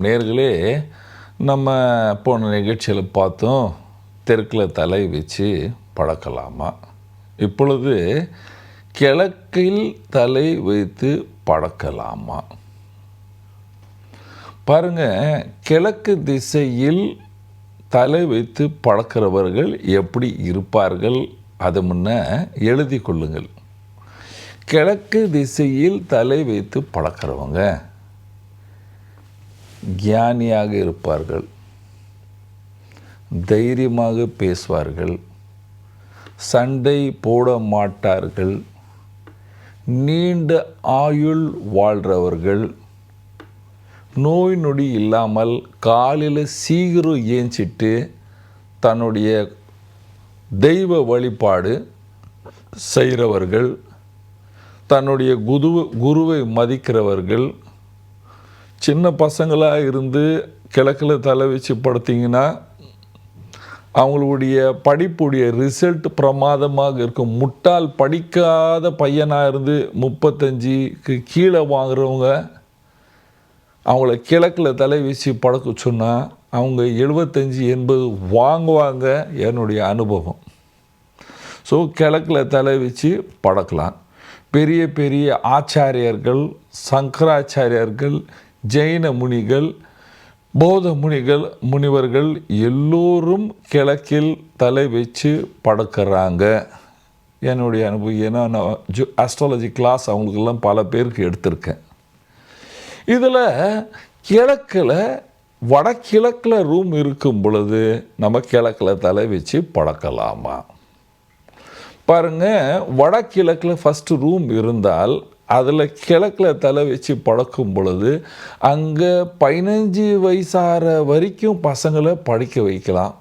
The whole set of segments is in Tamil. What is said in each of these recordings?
நேர்களே நம்ம போன நிகழ்ச்சியில் பார்த்தோம் தெற்கில் தலை வச்சு பழக்கலாமா? இப்பொழுது கிழக்கில் தலை வைத்து பழக்கலாமா? பாருங்க கிழக்கு திசையில் தலை வைத்து பழக்கிறவர்கள் எப்படி இருப்பார்கள்? அது முன்ன எழுதி கொள்ளுங்கள். கிழக்கு திசையில் தலை வைத்து பழக்கிறவங்க ஞானியாக இருப்பார்கள். தைரியமாக பேசுவார்கள். சண்டை போட மாட்டார்கள். நீண்ட ஆயுள் வாழ்கிறவர்கள் நோய் நொடி இல்லாமல் காலையில் சீக்கிரம் ஏஞ்சிட்டு தன்னுடைய தெய்வ வழிபாடு செய்கிறவர்கள் தன்னுடைய குருவு குருவை மதிக்கிறவர்கள். சின்ன பசங்களாக இருந்து கிழக்கில் தலை வச்சு படுத்திங்கன்னா அவங்களுடைய படிப்புடைய ரிசல்ட் பிரமாதமாக இருக்கும். முட்டாள் படிக்காத பையனாக இருந்து முப்பத்தஞ்சுக்கு கீழே வாங்குறவங்க அவங்கள கிழக்கில் தலை வீசி படக்க சொன்னால் அவங்க எழுபத்தஞ்சி எண்பது வாங்குவாங்க என்னுடைய அனுபவம். ஸோ கிழக்கில் தலை வச்சு படக்கலாம். பெரிய பெரிய ஆச்சாரியர்கள் சங்கராச்சாரியர்கள் ஜெயின முனிகள் போத முனிகள் முனிவர்கள் எல்லோரும் கிழக்கில் தலை வச்சு படக்கிறாங்க. என்னுடைய அனுபவம் ஏன்னா நான் ஜு அஸ்ட்ராலஜி கிளாஸ் அவங்களுக்கெல்லாம் பல பேருக்கு எடுத்திருக்கேன். இதில் கிழக்கில் வடகிழக்கில் ரூம் இருக்கும் பொழுது நம்ம கிழக்கில் தலை வச்சு பழக்கலாமா பாருங்கள் வடகிழக்கில் ஃபஸ்ட்டு ரூம் இருந்தால் அதில் கிழக்கில் தலை வச்சு பழக்கும் பொழுது அங்கே பதினஞ்சு வயசாகிற வரைக்கும் பசங்களை படிக்க வைக்கலாம்.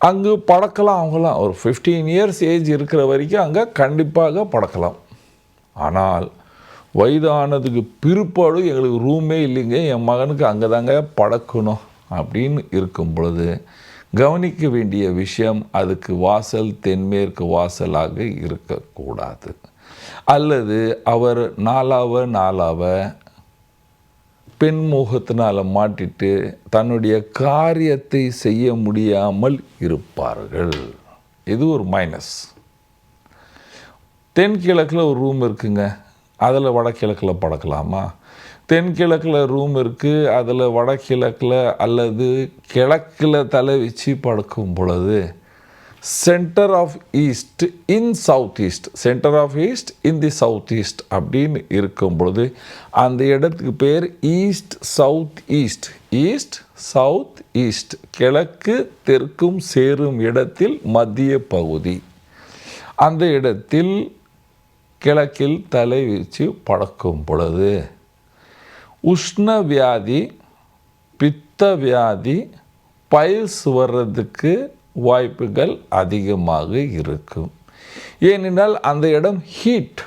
அங்கே படக்கலாம் அவங்களாம் ஒரு ஃபிஃப்டீன் இயர்ஸ் ஏஜ் இருக்கிற வரைக்கும் அங்கே கண்டிப்பாக படக்கலாம் ஆனால் வயதானதுக்கு பிற்பாடு எங்களுக்கு ரூமே இல்லைங்க. என் மகனுக்கு அங்கே தாங்க படக்கணும் அப்படின்னு இருக்கும் பொழுது கவனிக்க வேண்டிய விஷயம் அதுக்கு வாசல் தென்மேற்கு வாசலாக இருக்கக்கூடாது. அல்லது அவர் நாளாவ நாளாவ பெண்முகத்தினால் மாட்டிட்டு தன்னுடைய காரியத்தை செய்ய முடியாமல் இருப்பார்கள். இது ஒரு மைனஸ் தென்கிழக்கில் ஒரு ரூம் இருக்குங்க. அதில் வடகிழக்கில் படக்கலாமா? தென்கிழக்கில் ரூம் இருக்குது அதில் வடகிழக்கில் அல்லது கிழக்கில் தலை வச்சு படுக்கும் பொழுது centre of east in south east centre of east in the south east அப்படின்னு இருக்கும் பொழுது அந்த இடத்துக்கு பேர் east south east east south east கிழக்கு தெற்கும் சேரும் இடத்தில் மத்திய பகுதி. அந்த இடத்தில் கிழக்கில் தலை வீச்சு பழக்கும் பொழுது உஷ்ண வியாதி பித்த வியாதி பயிர் வர்றதுக்கு வாய்ப்புகள் அதிகமாக இருக்கும். ஏனென்றால் அந்த இடம் ஹீட்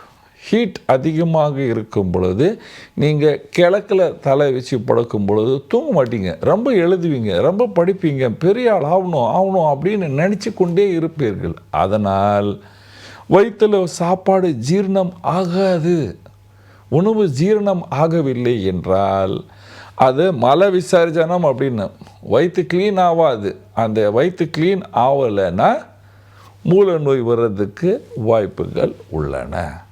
ஹீட் அதிகமாக இருக்கும் பொழுது நீங்கள் கிழக்கில் தலை வச்சு படுக்கும் பொழுது தூங்க மாட்டீங்க. ரொம்ப எழுதுவீங்க ரொம்ப படிப்பீங்க பெரிய ஆள் ஆகணும் ஆகணும் அப்படின்னு நினச்சி கொண்டே இருப்பீர்கள். அதனால் வயிற்றில் சாப்பாடு ஜீரணம் ஆகாது. உணவு ஜீரணம் ஆகவில்லை என்றால் அது மல விசர்ஜனம் அப்படின்னு. வயிற்று க்ளீன் ஆகாது அந்த வயிற்று க்ளீன் ஆகலைன்னா மூல நோய் வர்றதுக்கு வாய்ப்புகள் உள்ளன.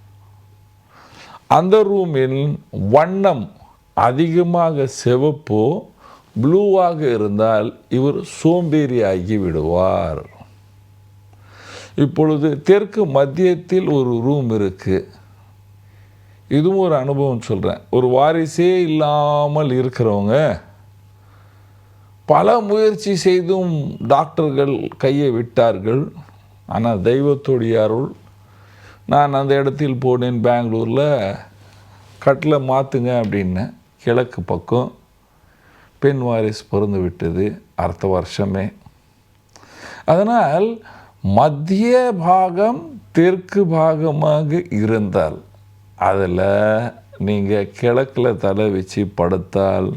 அந்த ரூமில் வண்ணம் அதிகமாக சிவப்போ ப்ளூவாக இருந்தால் இவர் சோம்பேறியாகி விடுவார். இப்பொழுது தெற்கு மத்தியத்தில் ஒரு ரூம் இருக்குது இதுவும் ஒரு அனுபவம் சொல்கிறேன் ஒரு வாரிசே இல்லாமல் இருக்கிறவங்க பல முயற்சி செய்தும் டாக்டர்கள் கையை விட்டார்கள். ஆனால் தெய்வத்துடைய அருள் நான் அந்த இடத்தில் போனேன் பெங்களூரில் கட்டில் மாற்றுங்க அப்படின்னேன் கிழக்கு பக்கம் பெண் வாரிஸ் பிறந்து விட்டது அடுத்த வருஷமே. அதனால் மத்திய பாகம் தெற்கு பாகமாக இருந்தால் அதில் நீங்கள் கிழக்கில் தலை வச்சு படுத்தால்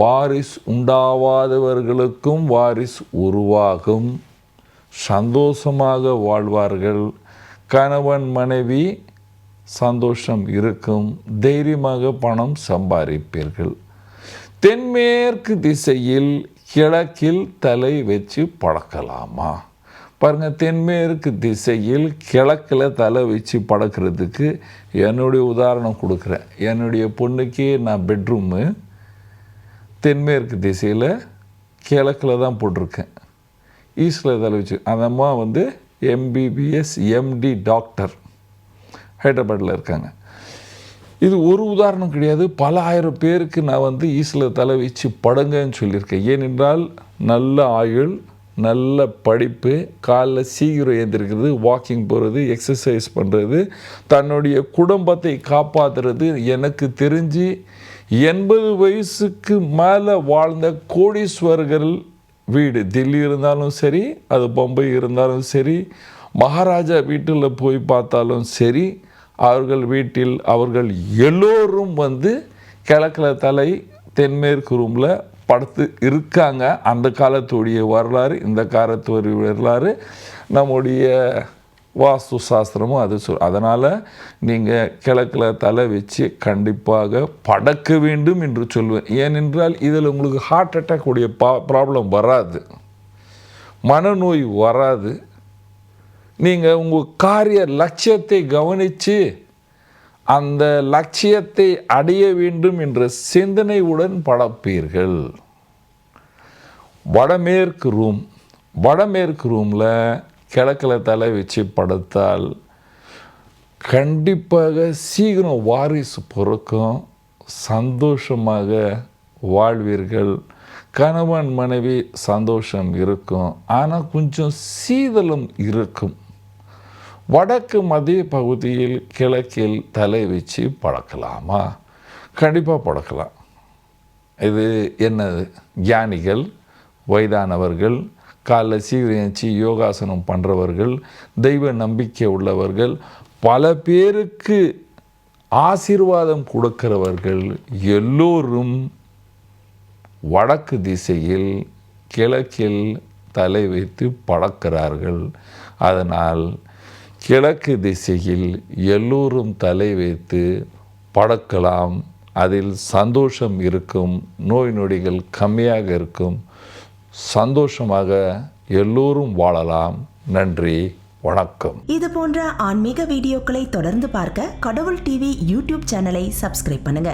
வாரிஸ் உண்டாவாதவர்களுக்கும் வாரிஸ் உருவாகும். சந்தோஷமாக வாழ்வார்கள். கணவன் மனைவி சந்தோஷம் இருக்கும். தைரியமாக பணம் சம்பாதிப்பீர்கள். தென்மேற்கு திசையில் கிழக்கில் தலை வச்சு படக்கலாமா? பாருங்கள் தென்மேற்கு திசையில் கிழக்கில் தலை வச்சு படக்கிறதுக்கு என்னுடைய உதாரணம் கொடுக்குறேன். என்னுடைய பொண்ணுக்கே நான் பெட்ரூமு தென்மேற்கு திசையில் கிழக்கில் தான் போட்டிருக்கேன். ஈஸ்டில் தலை வச்சு. அந்த அம்மா வந்து எம்பிபிஎஸ் எம்டி டாக்டர் ஹைதராபாத்தில் இருக்காங்க. இது ஒரு உதாரணம் கிடையாது. பல ஆயிரம் பேருக்கு நான் வந்து ஈஸ்டில் தலை வச்சு படுங்கன்னு சொல்லியிருக்கேன். ஏனென்றால் நல்ல ஆயுள் நல்ல படிப்பு காலைல சீக்கிரம் எழுந்திருக்கிறது வாக்கிங் போகிறது எக்ஸசைஸ் பண்ணுறது தன்னுடைய குடும்பத்தை காப்பாற்றுறது எனக்கு தெரிஞ்சு எண்பது வயசுக்கு மேலே வாழ்ந்த கோடீஸ்வரர்கள் வீடு தில்லி இருந்தாலும் சரி அது பம்பை இருந்தாலும் சரி மகாராஜா வீட்டில் போய் பார்த்தாலும் சரி அவர்கள் வீட்டில் அவர்கள் எல்லோரும் வந்து கிழக்கில் தலை தென்மேற்கு ரூமில் படுத்து இருக்காங்க. அந்த காலத்துடைய வரலாறு இந்த காலத்துடைய வரலாறு நம்முடைய வாஸ்து சாஸ்திரமும் அது சொல் அதனால் நீங்கள் கிழக்கில் தலை வச்சு கண்டிப்பாக படக்க வேண்டும் என்று சொல்லுவேன். ஏனென்றால் இதில் உங்களுக்கு ஹார்ட் அட்டாக் உடைய பா ப்ராப்ளம் வராது. மனநோய் வராது. நீங்கள் உங்கள் காரிய லட்சியத்தை கவனித்து அந்த லட்சியத்தை அடைய வேண்டும் என்ற சிந்தனையுடன் பழப்பீர்கள் வடமேற்கு ரூம் வடமேற்கு ரூமில் கிழக்கில் தலை வச்சு படுத்தால் கண்டிப்பாக சீக்கிரம் வாரிசு பிறக்கும். சந்தோஷமாக வாழ்வீர்கள். கணவன் மனைவி சந்தோஷம் இருக்கும். ஆனால் கொஞ்சம் சீதளம் இருக்கும். வடக்கு மத்திய பகுதியில் கிழக்கில் தலை வச்சு பழக்கலாமா கண்டிப்பாக பழக்கலாம் இது என்னது? ஞானிகள் வயதானவர்கள் காலைல சீக்கிரம் எழுந்துச்சி யோகாசனம் பண்ணுறவர்கள் தெய்வ நம்பிக்கை உள்ளவர்கள் பல பேருக்கு ஆசீர்வாதம் கொடுக்கிறவர்கள் எல்லோரும் வடக்கு திசையில் கிழக்கில் தலை வைத்து பழக்கிறார்கள் அதனால் கிழக்கு திசையில் எல்லோரும் தலை வைத்து படக்கலாம். அதில் சந்தோஷம் இருக்கும் நோய் நொடிகள் கம்மியாக இருக்கும். சந்தோஷமாக எல்லோரும் வாழலாம். நன்றி வணக்கம். இது போன்ற ஆன்மீக வீடியோக்களை தொடர்ந்து பார்க்க கடவுள் டிவி யூடியூப் சேனலை சப்ஸ்கிரைப் பண்ணுங்க.